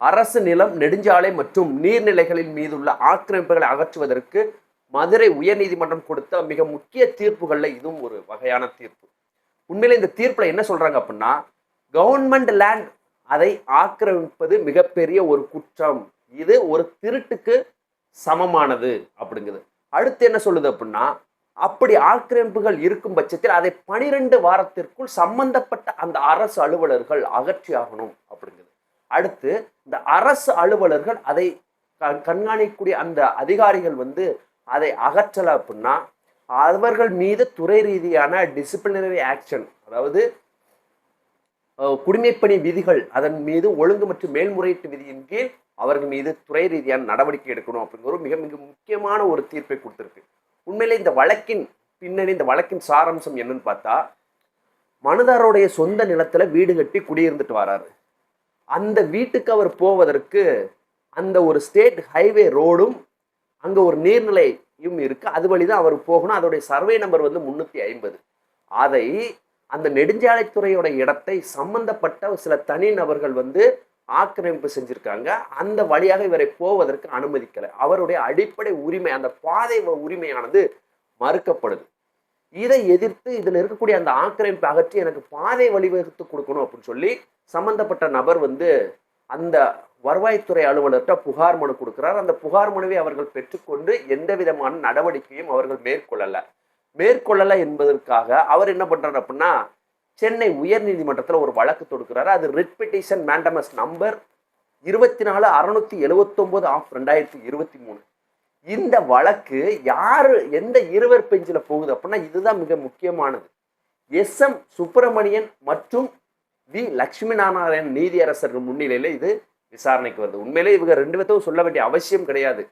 அரசு நிலம் நெடுஞ்சாலை மற்றும் நீர்நிலைகளின் மீதுள்ள ஆக்கிரமிப்புகளை அகற்றுவதற்கு மதுரை உயர்நீதிமன்றம் கொடுத்த மிக முக்கிய தீர்ப்புகளில் இதுவும் ஒரு வகையான தீர்ப்பு. உண்மையில இந்த தீர்ப்பில் என்ன சொல்றாங்க அப்படின்னா கவர்மெண்ட் லேண்ட் அதை ஆக்கிரமிப்பது மிகப்பெரிய ஒரு குற்றம். இது ஒரு திருட்டுக்கு சமமானது அப்படிங்குது அடுத்து என்ன சொல்லுது அப்படின்னா அப்படி ஆக்கிரமிப்புகள் இருக்கும் பட்சத்தில் அதை பனிரெண்டு வாரத்திற்குள் சம்பந்தப்பட்ட அந்த அரசு அலுவலர்கள் அகற்றியாகணும் அப்படிங்குது அடுத்து இந்த அரசு அலுவலர்கள் அதை கண்காணிக்கக்கூடிய அந்த அதிகாரிகள் வந்து அதை அகற்றல அப்படின்னா அவர்கள் மீது துறை ரீதியான டிசிப்ளினரி ஆக்ஷன் அதாவது குடிமைப்பணி விதிகள் அதன் மீது ஒழுங்கு மற்றும் மேல்முறையீட்டு விதியின் கீழ் அவர்கள் மீது துறை ரீதியான நடவடிக்கை எடுக்கணும் அப்படிங்கிற ஒரு மிக மிக முக்கியமான ஒரு தீர்ப்பை கொடுத்துருக்கு. உண்மையிலே இந்த வழக்கின் பின்னணி இந்த வழக்கின் சாராம்சம் என்னன்னு பார்த்தா மனுதாரோடைய சொந்த நிலத்தில் வீடு கட்டி குடியிருந்துட்டு வராரு. அந்த வீட்டுக்கு அவர் போவதற்கு அந்த ஒரு ஸ்டேட் ஹைவே ரோடும் அங்கே ஒரு நீர்நிலையும் இருக்குது அது வழிதான் அவர் போகணும். அதோடைய சர்வே நம்பர் வந்து முந்நூற்றி ஐம்பது. அதை அந்த நெடுஞ்சாலைத்துறையோட இடத்தை சம்பந்தப்பட்ட சில தனி நபர்கள் வந்து ஆக்கிரமிப்பு செஞ்சுருக்காங்க. அந்த வழியாக இவரை போவதற்கு அனுமதிக்கலை. அவருடைய அடிப்படை உரிமை அந்த பாதை உரிமையானது மறுக்கப்படுது. இதை எதிர்த்து இதில் இருக்கக்கூடிய அந்த ஆக்கிரமிப்பு அகற்றி எனக்கு பாதை வழிவகுத்து கொடுக்கணும் அப்படின்னு சொல்லி சம்பந்தப்பட்ட நபர் வந்து அந்த வருவாய்த்துறை அலுவலர்கிட்ட புகார் மனு கொடுக்கிறார். அந்த புகார் மனுவை அவர்கள் பெற்றுக்கொண்டு எந்த விதமான நடவடிக்கையும் அவர்கள் மேற்கொள்ளலை. மேற்கொள்ளலை என்பதற்காக அவர் என்ன பண்ணுறார் அப்படின்னா சென்னை உயர்நீதிமன்றத்தில் ஒரு வழக்கு தொடுக்கிறாரு. அது ரிட் பெட்டிஷன் மேண்டமஸ் நம்பர் இருபத்தி நாலு அறுநூத்தி எழுவத்தொம்போது ஆஃப் ரெண்டாயிரத்தி இருபத்தி மூணு. இந்த வழக்கு யார் எந்த இருவர் பெஞ்சில் போகுது அப்படின்னா இதுதான் மிக முக்கியமானது. எஸ் எம் சுப்பிரமணியன் மற்றும் வி. லக்ஷ்மி நாராயணன் நீதியரசர்கள் முன்னிலையில் இது விசாரணைக்கு வருது. உண்மையிலே இவங்க ரெண்டு பேர்த்தும் சொல்ல வேண்டிய அவசியம் கிடையாது.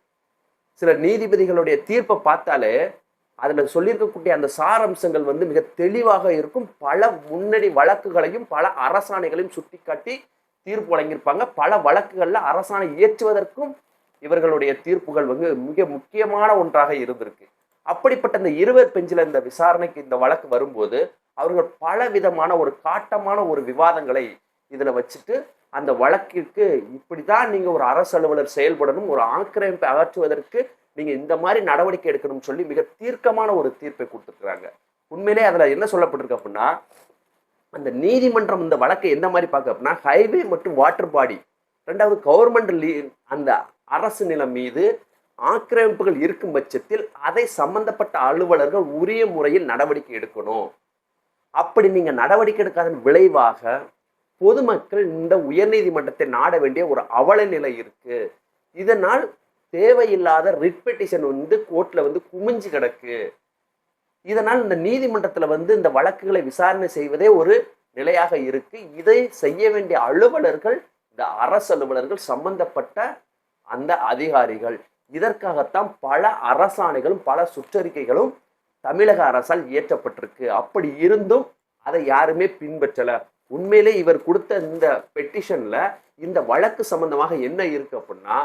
சில நீதிபதிகளுடைய தீர்ப்பை பார்த்தாலே அதில் சொல்லியிருக்கக்கூடிய அந்த சாரம்சங்கள் வந்து மிக தெளிவாக இருக்கும். பல முன்னணி வழக்குகளையும் பல அரசாணைகளையும் சுட்டிக்காட்டி தீர்ப்பு வழங்கியிருப்பாங்க. பல வழக்குகளில் அரசாணை இயற்றுவதற்கும் இவர்களுடைய தீர்ப்புகள் வந்து மிக முக்கியமான ஒன்றாக இருந்திருக்கு. அப்படிப்பட்ட இந்த இருவர் பெஞ்சில் இந்த விசாரணைக்கு இந்த வழக்கு வரும்போது அவர்கள் பல விதமான ஒரு காட்டமான ஒரு விவாதங்களை இதில் வச்சுட்டு அந்த வழக்கிற்கு இப்படி தான் நீங்கள் ஒரு அரசு அலுவலர் செயல்படணும் ஒரு ஆக்கிரமிப்பை அகற்றுவதற்கு நீங்கள் இந்த மாதிரி நடவடிக்கை எடுக்கணும்னு சொல்லி மிக தீர்க்கமான ஒரு தீர்ப்பை கொடுத்துருக்குறாங்க. உண்மையிலே அதில் என்ன சொல்லப்பட்டிருக்கு அப்படின்னா அந்த நீதிமன்றம் இந்த வழக்கை எந்த மாதிரி பார்க்க அப்படின்னா ஹைவே மற்றும் வாட்டர் பாடி ரெண்டாவது கவர்மெண்ட் லீ அந்த அரசு நிலம் மீது ஆக்கிரமிப்புகள் இருக்கும் பட்சத்தில் அதை சம்பந்தப்பட்ட அலுவலர்கள் உரிய முறையில் நடவடிக்கை எடுக்கணும். அப்படி நீங்கள் நடவடிக்கை எடுக்காதன் விளைவாக பொதுமக்கள் இந்த உயர்நீதிமன்றத்தை நாட வேண்டிய ஒரு அவல நிலை இருக்கு. இதனால் தேவையில்லாத ரிட் பெட்டிஷன் வந்து கோர்ட்டில் வந்து குமிஞ்சு கிடக்கு. இதனால் இந்த நீதிமன்றத்தில் வந்து இந்த வழக்குகளை விசாரணை செய்வதே ஒரு நிலையாக இருக்கு. இதை செய்ய வேண்டிய அலுவலர்கள் இந்த அரசு அலுவலர்கள் சம்பந்தப்பட்ட அந்த அதிகாரிகள். இதற்காகத்தான் பல அரசாணைகளும் பல சுற்றறிக்கைகளும் தமிழக அரசால் இயற்றப்பட்டிருக்கு. அப்படி இருந்தும் அதை யாருமே பின்பற்றலை. உண்மையிலே இவர் கொடுத்த இந்த பெட்டிஷன்ல இந்த வழக்கு சம்பந்தமாக என்ன இருக்கு அப்படின்னா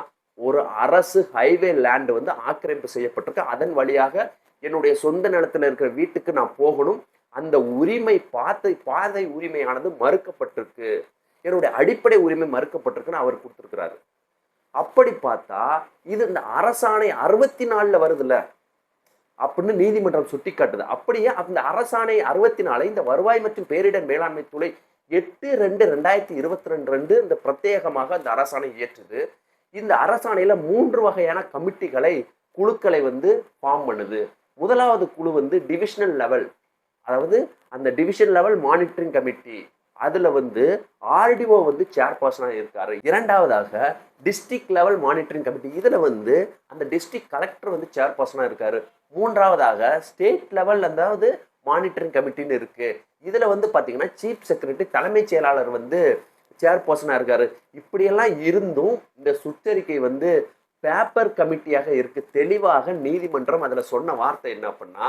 ஒரு அரசு ஹைவே லேண்ட் வந்து ஆக்கிரமிப்பு செய்யப்பட்டிருக்கு. அதன் வழியாக என்னுடைய சொந்த நிலத்தில் இருக்கிற வீட்டுக்கு நான் போகணும். அந்த உரிமை பாத்தை பாதை உரிமையானது மறுக்கப்பட்டிருக்கு. என்னுடைய அடிப்படை உரிமை மறுக்கப்பட்டிருக்குன்னு அவர் கொடுத்துருக்கிறாரு. அப்படி பார்த்தா இது இந்த அரசாணை அறுபத்தி நாலில் வருதுல்ல. அப்படின்னு நீதிமன்றம் சுட்டி காட்டுது அப்படியே அந்த அரசாணை அறுபத்தி நாலு இந்த வருவாய் மற்றும் பேரிடர் மேலாண்மை துறை எட்டு ரெண்டு ரெண்டாயிரத்தி இருபத்தி ரெண்டு ரெண்டு இந்த பிரத்யேகமாக அந்த அரசாணை இயற்றுது. இந்த அரசாணையில் மூன்று வகையான கமிட்டிகளை குழுக்களை வந்து ஃபார்ம் பண்ணுது. முதலாவது குழு வந்து டிவிஷனல் லெவல் அதாவது அந்த டிவிஷன் லெவல் மானிட்டரிங் கமிட்டி அதில் வந்து ஆர்டிஓ வந்து சேர்பர்சனாக இருக்காரு. இரண்டாவதாக டிஸ்ட்ரிக்ட் லெவல் மானிட்டரிங் கமிட்டி இதில் வந்து அந்த டிஸ்ட்ரிக்ட் கலெக்டர் வந்து சேர்பர்சனாக இருக்காரு. மூன்றாவதாக ஸ்டேட் லெவல் அதாவது மானிட்டரிங் கமிட்டின்னு இருக்குது இதில் வந்து பார்த்திங்கன்னா சீஃப் செக்ரட்டரி தலைமைச் செயலாளர் வந்து சேர்பர்சனாக இருக்கார். இப்படியெல்லாம் இருந்தும் இந்த சுற்றறிக்கை வந்து பேப்பர் கமிட்டியாக இருக்குது தெளிவாக நீதிமன்றம் அதில் சொன்ன வார்த்தை என்ன அப்படின்னா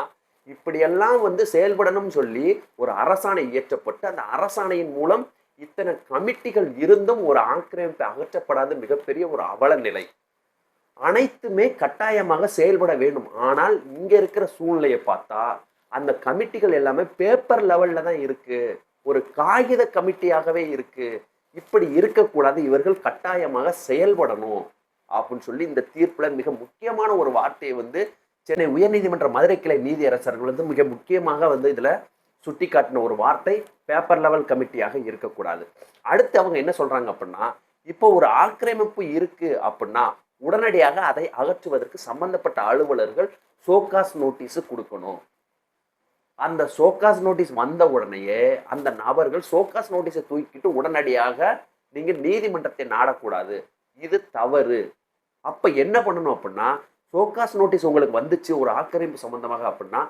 இப்படியெல்லாம் வந்து செயல்படணும்னு சொல்லி ஒரு அரசாணை இயற்றப்பட்டு அந்த அரசாணையின் மூலம் இத்தனை கமிட்டிகள் இருந்தும் ஒரு ஆக்கிரமிப்பு அகற்றப்படாத மிகப்பெரிய ஒரு அவல நிலை. அனைத்துமே கட்டாயமாக செயல்பட வேண்டும். ஆனால் இங்கே இருக்கிற சூழ்நிலையை பார்த்தா அந்த கமிட்டிகள் எல்லாமே பேப்பர் லெவலில் தான் இருக்குது ஒரு காகித கமிட்டியாகவே இருக்குது இப்படி இருக்கக்கூடாது இவர்கள் கட்டாயமாக செயல்படணும் அப்படின்னு சொல்லி இந்த தீர்ப்பில் மிக முக்கியமான ஒரு வார்த்தையை வந்து சென்னை உயர்நீதிமன்ற மதுரை கிளை நீதியரசர்கள் வந்து மிக முக்கியமாக வந்து இதில் சுட்டி காட்டின ஒரு வார்த்தை பேப்பர் லெவல் கமிட்டியாக இருக்கக்கூடாது. அடுத்து அவங்க என்ன சொல்கிறாங்க அப்படின்னா இப்போ ஒரு ஆக்கிரமிப்பு இருக்குது அப்படின்னா உடனடியாக அதை அகற்றுவதற்கு சம்பந்தப்பட்ட அலுவலர்கள் சோகாஸ் நோட்டீஸ் கொடுக்கணும். அந்த சோகாஸ் நோட்டீஸ் வந்த உடனேயே அந்த நபர்கள் சோகாஸ் நோட்டீஸை தூக்கிட்டு உடனடியாக நீங்கள் நீதிமன்றத்தை நாடக்கூடாது. இது தவறு. அப்போ என்ன பண்ணணும் அப்படின்னா சோகாஸ் நோட்டீஸ் உங்களுக்கு வந்துச்சு ஒரு ஆக்கிரமிப்பு சம்பந்தமாக அப்படின்னா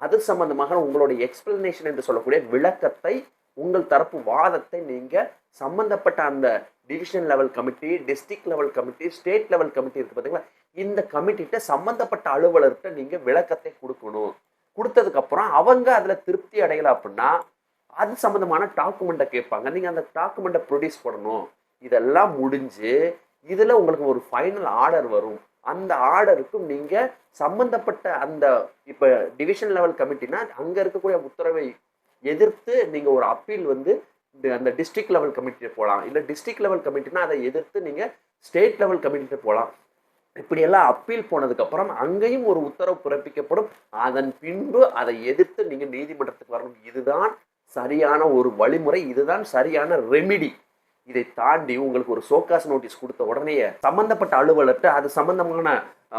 அது சம்பந்தமாக உங்களுடைய எக்ஸ்பிளனேஷன் என்று சொல்லக்கூடிய விளக்கத்தை உங்கள் தரப்பு வாதத்தை நீங்கள் சம்பந்தப்பட்ட அந்த division level committee district level committee state level committee இருக்குது பார்த்தீங்களா இந்த கமிட்டிகிட்ட சம்மந்தப்பட்ட அலுவலர்கிட்ட நீங்கள் விளக்கத்தை கொடுக்கணும். கொடுத்ததுக்கப்புறம் அவங்க அதில் திருப்தி அடையலை அப்படின்னா அது சம்மந்தமான டாக்குமெண்ட்டை கேட்பாங்க. நீங்கள் அந்த டாக்குமெண்ட்டை ப்ரொடியூஸ் பண்ணணும். இதெல்லாம் முடிஞ்சு இதில் உங்களுக்கு ஒரு ஃபைனல் ஆர்டர் வரும். அந்த ஆர்டருக்கும் நீங்கள் சம்மந்தப்பட்ட அந்த இப்போ டிவிஷன் லெவல் கமிட்டினா அங்கே இருக்கக்கூடிய உத்தரவை எதிர்த்து நீங்கள் ஒரு அப்பீல் வந்து அந்த டிஸ்ட்ரிக்ட் லெவல் கமிட்டியில் போகலாம் இல்லை டிஸ்ட்ரிக்ட் லெவல் கமிட்டினா அதை எதிர்த்து நீங்கள் ஸ்டேட் லெவல் கமிட்டியில் போகலாம் இப்படியெல்லாம் அப்பீல் போனதுக்கப்புறம் அங்கேயும் ஒரு உத்தரவு பிறப்பிக்கப்படும். அதன் பின்பு அதை எதிர்த்து நீங்கள் நீதிமன்றத்துக்கு வரணும். இதுதான் சரியான ஒரு வழிமுறை. இதுதான் சரியான ரெமிடி இதை தாண்டி உங்களுக்கு ஒரு சோகாஸ் நோட்டீஸ் கொடுத்த உடனே சம்பந்தப்பட்ட அலுவலர்கிட்ட அது சம்பந்தமான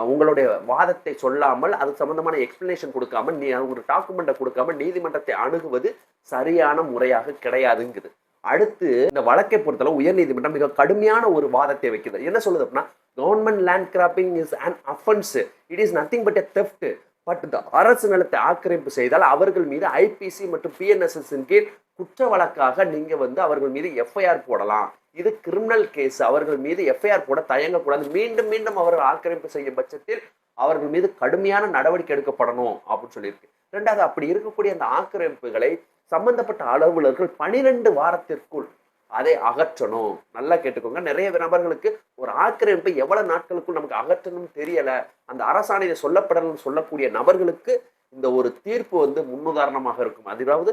உங்களுடைய வாதத்தை சொல்லாமல் அது சம்பந்தமான எக்ஸ்பிளனேஷன் கொடுக்காம நீ ஒரு டாக்குமெண்ட்டை கொடுக்காம நீதிமன்றத்தை அணுகுவது சரியான முறையாக கிடையாதுங்குது. அடுத்து இந்த வழக்கை பொறுத்தளவு உயர்நீதிமன்றம் மிக கடுமையான ஒரு வாதத்தை வைக்கிறது என்ன சொல்லுது அப்படின்னா government land grabbing is an offence it is nothing but a theft but இந்த அரசு நிலத்தை ஆக்கிரமிப்பு செய்தால் அவர்கள் மீது ஐபிசி மற்றும் பிஎன்எஸ்எஸ் கீழ் குற்ற வழக்காக நீங்கள் வந்து அவர்கள் மீது எஃப்ஐஆர் போடலாம். இது கிரிமினல் கேஸ் அவர்கள் மீது எஃப்ஐஆர் போட தயங்கக்கூடாது. மீண்டும் மீண்டும் அவர்கள் ஆக்கிரமிப்பு செய்யும் பட்சத்தில் அவர்கள் மீது கடுமையான நடவடிக்கை எடுக்கப்படணும் அப்படின்னு சொல்லியிருக்கு. ரெண்டாவது அப்படி இருக்கக்கூடிய அந்த ஆக்கிரமிப்புகளை சம்பந்தப்பட்ட அலுவலர்கள் பனிரெண்டு வாரத்திற்குள் அதை அகற்றணும். நல்லா கேட்டுக்கோங்க. நிறைய நபர்களுக்கு ஒரு ஆக்கிரமிப்பை எவ்வளவு நாட்களுக்குள் நமக்கு அகற்றணும்னு தெரியல. அந்த அரசாணையை சொல்லப்படணும்னு சொல்லக்கூடிய நபர்களுக்கு இந்த ஒரு தீர்ப்பு வந்து முன்னுதாரணமாக இருக்கும். அதாவது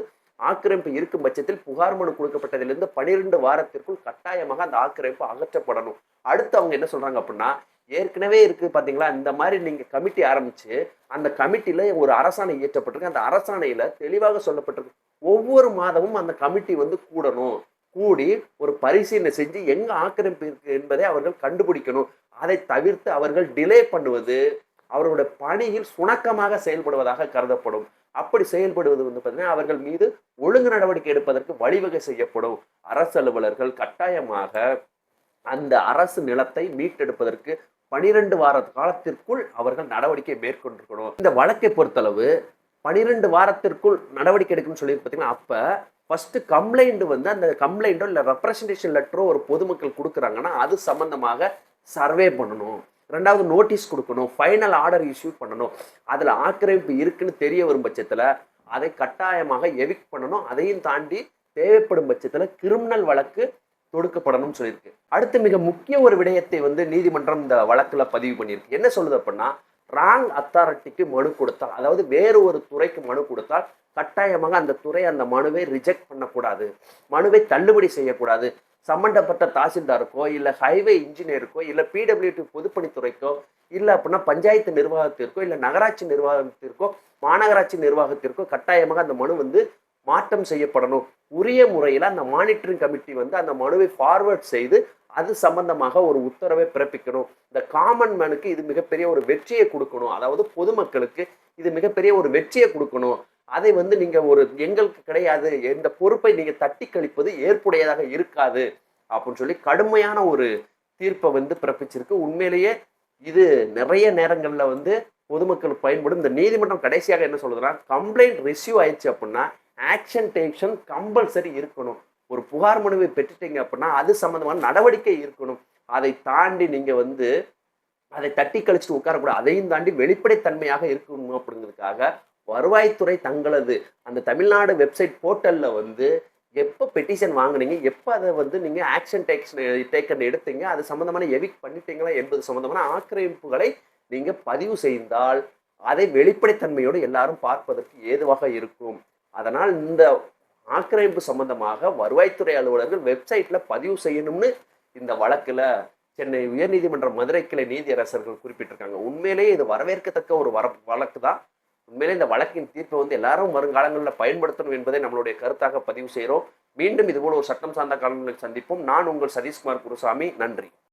ஆக்கிரமிப்பு இருக்கும் பட்சத்தில் புகார் மனு கொடுக்கப்பட்டதிலிருந்து பனிரெண்டு வாரத்திற்குள் கட்டாயமாக அந்த ஆக்கிரமிப்பு அகற்றப்படணும். அடுத்து அவங்க என்ன சொல்றாங்க அப்படின்னா ஏற்கனவே இருக்கு பாத்தீங்களா இந்த மாதிரி நீங்க கமிட்டி ஆரம்பிச்சு அந்த கமிட்டியில் ஒரு அரசாணை இயற்றப்பட்டிருக்கு. அந்த அரசாணையில தெளிவாக சொல்லப்பட்டிருக்கு. ஒவ்வொரு மாதமும் அந்த கமிட்டி வந்து கூடணும். கூடி ஒரு பரிசீலனை செஞ்சு எங்க ஆக்கிரமிப்பு இருக்கு என்பதை அவர்கள் கண்டுபிடிக்கணும். அதை தவிர்த்து அவர்கள் டிலே பண்ணுவது அவர்களுடைய பணியில் சுணக்கமாக செயல்படுவதாக கருதப்படும். அப்படி செயல்படுவது வந்து பார்த்தீங்கன்னா அவர்கள் மீது ஒழுங்கு நடவடிக்கை எடுப்பதற்கு வழிவகை செய்யப்படும். அரசு அலுவலர்கள் கட்டாயமாக அந்த அரசு நிலத்தை மீட்டெடுப்பதற்கு பனிரெண்டு வார காலத்திற்குள் அவர்கள் நடவடிக்கை மேற்கொண்டிருக்கணும். இந்த வழக்கை பொறுத்தளவு பனிரெண்டு வாரத்திற்குள் நடவடிக்கை எடுக்கணும்னு சொல்லி பார்த்தீங்கன்னா அப்போ ஃபஸ்ட்டு கம்ப்ளைண்ட் வந்து அந்த கம்ப்ளைண்ட்டோ இல்லை ரெப்ரசன்டேஷன் லெட்டரோ ஒரு பொதுமக்கள் கொடுக்குறாங்கன்னா அது சம்மந்தமாக சர்வே பண்ணணும். ரெண்டாவது நோட்டீஸ் கொடுக்கணும் ஃபைனல் ஆர்டர் இஷ்யூ பண்ணணும். அதில் ஆக்கிரமிப்பு இருக்குன்னு தெரிய வரும் பட்சத்தில் அதை கட்டாயமாக எவிக் பண்ணணும். அதையும் தாண்டி தேவைப்படும் பட்சத்தில் கிரிமினல் வழக்கு தொடுக்கப்படணும்னு சொல்லியிருக்கு. அடுத்து மிக முக்கிய ஒரு விடயத்தை வந்து நீதிமன்றம் இந்த வழக்கில் பதிவு பண்ணியிருக்கு. என்ன சொல்லுது அப்படின்னா ராங் அத்தாரிட்டிக்கு மனு கொடுத்தால் அதாவது வேறு ஒரு துறைக்கு மனு கொடுத்தால் கட்டாயமாக அந்த துறை அந்த மனுவை ரிஜெக்ட் பண்ணக்கூடாது. மனுவை தள்ளுபடி செய்யக்கூடாது. சம்மந்தப்பட்ட தாசில்தாருக்கோ இல்லை ஹைவே இன்ஜினியருக்கோ இல்லை பிடபிள்யூடி பொதுப்பணித்துறைக்கோ இல்லை அப்படின்னா பஞ்சாயத்து நிர்வாகத்திற்கோ இல்லை நகராட்சி நிர்வாகத்திற்கோ மாநகராட்சி நிர்வாகத்திற்கோ கட்டாயமாக அந்த மனு வந்து மாற்றம் செய்யப்படணும். உரிய முறையில் அந்த மானிட்டரிங் கமிட்டி வந்து அந்த மனுவை ஃபார்வர்ட் செய்து அது சம்பந்தமாக ஒரு உத்தரவை பிறப்பிக்கணும். இந்த காமன் மேனுக்கு இது மிகப்பெரிய ஒரு வெற்றியை கொடுக்கணும். அதாவது பொதுமக்களுக்கு இது மிகப்பெரிய ஒரு வெற்றியை கொடுக்கணும். அதை வந்து நீங்க ஒரு எங்களுக்கு கிடையாது. இந்த பொறுப்பை நீங்க தட்டி கழிப்பது ஏற்புடையதாக இருக்காது. அப்படின்னு சொல்லி கடுமையான ஒரு தீர்ப்பை வந்து பிறப்பிச்சிருக்கு. உண்மையிலேயே இது நிறைய நேரங்களில் வந்து பொதுமக்கள் பயன்படும். இந்த நீதிமன்றம் கடைசியாக என்ன சொல்லுதுன்னா கம்ப்ளைண்ட் ரிசீவ் ஆயிடுச்சு அப்படின்னா ஆக்ஷன் டேக்ஷன் கம்பல்சரி இருக்கணும். ஒரு புகார் மனுவை பெற்றுட்டீங்க அப்படின்னா அது சம்மந்தமான நடவடிக்கை இருக்கணும். அதை தாண்டி நீங்க வந்து அதை தட்டி கழிச்சுட்டு உட்காரக்கூடாது. அதையும் தாண்டி வெளிப்படைத்தன்மையாக இருக்கணும் அப்படிங்கிறதுக்காக வருவாய்த்துறை தங்களது. அந்த தமிழ்நாடு வெப்சைட் போர்ட்டலில் வந்து எப்போ பெட்டிஷன் வாங்குனீங்க எப்போ அதை வந்து நீங்கள் ஆக்ஷன் டேக்ஷன் டேக்கன் எடுத்தீங்க அது சம்மந்தமான எவிக் பண்ணிட்டீங்களா என்பது சம்மந்தமான ஆக்கிரமிப்புகளை நீங்கள் பதிவு செய்தால் அதை வெளிப்படைத்தன்மையோடு எல்லாரும் பார்ப்பதற்கு ஏதுவாக இருக்கும். அதனால் இந்த ஆக்கிரமிப்பு சம்பந்தமாக வருவாய்த்துறை அலுவலர்கள் வெப்சைட்டில் பதிவு செய்யணும்னு இந்த வழக்கில் சென்னை உயர்நீதிமன்ற மதுரை கிளை நீதியரசர்கள் குறிப்பிட்டிருக்காங்க. உண்மையிலேயே இது வரவேற்கத்தக்க ஒரு வர வழக்கு தான் உண்மையிலே இந்த வழக்கின் தீர்ப்பை வந்து எல்லாரும் வருங்காலங்களில் பயன்படுத்தணும் என்பதை நம்மளுடைய கருத்தாக பதிவு செய்கிறோம். மீண்டும் இதுபோல் ஒரு சட்டம் சார்ந்த காலங்களில் சந்திப்போம். நான் உங்கள் சதீஷ்குமார் குருசாமி. நன்றி.